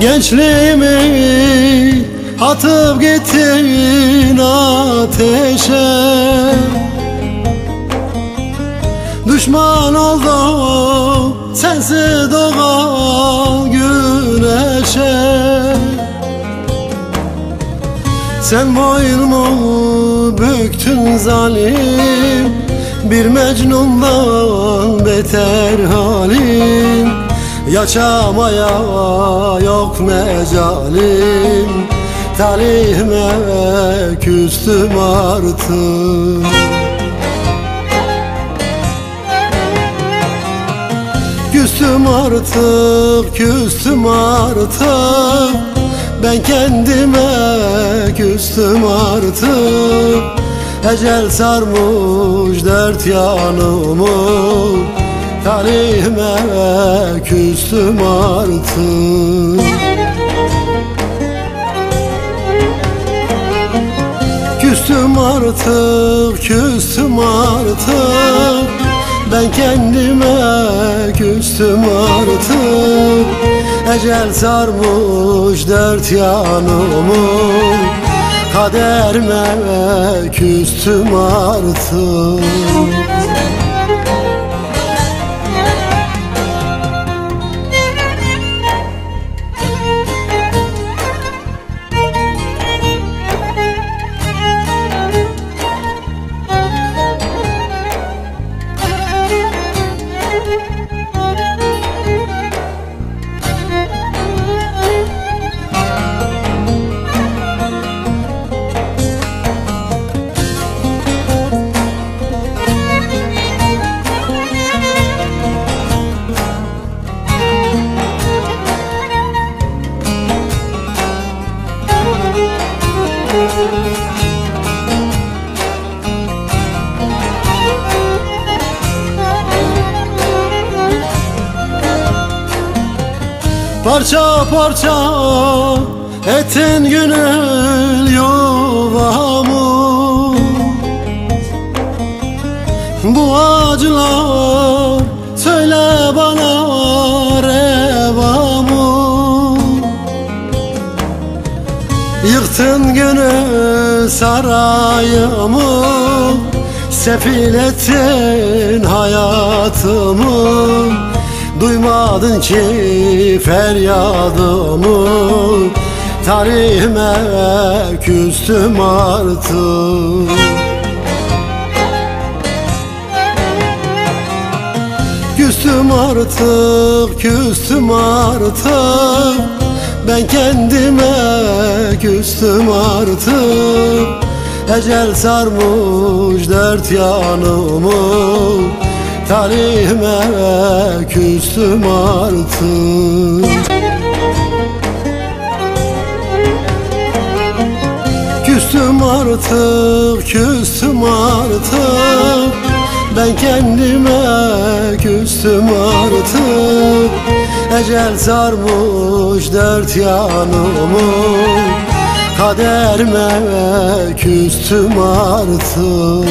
Gençliğimi atıp gittin ateşe. Düşman oldum sensiz doğan güneşe. Sen boynumu büktün zalim Bir Mecnun'dan beter halim Yaşamaya yok mecalim. Talihime küstüm artık. Küstüm artık, küstüm artık. Ben kendime küstüm artık. Ecel sarmış dert yanımı. Talihime küstüm artık. Küstüm artık, küstüm artık. Ben kendime küstüm artık. Ecel sarmış dert yanımı. Kaderime küstüm artık Parça parça etin gönül yuvamı. Bu acılar söyle bana revamı. Yıktın gönül sarayımı Sefil ettin hayatımı. Duymadın ki feryadımı Tarihime küstüm artık. Küstüm artık, küstüm artık Ben kendime küstüm artık. Ecel sarmış dert yanımı. Talihime küstüm artık. Küstüm artık, küstüm artık. Ben kendime küstüm artık Ecel sarmış dert yanımı Kaderime küstüm artık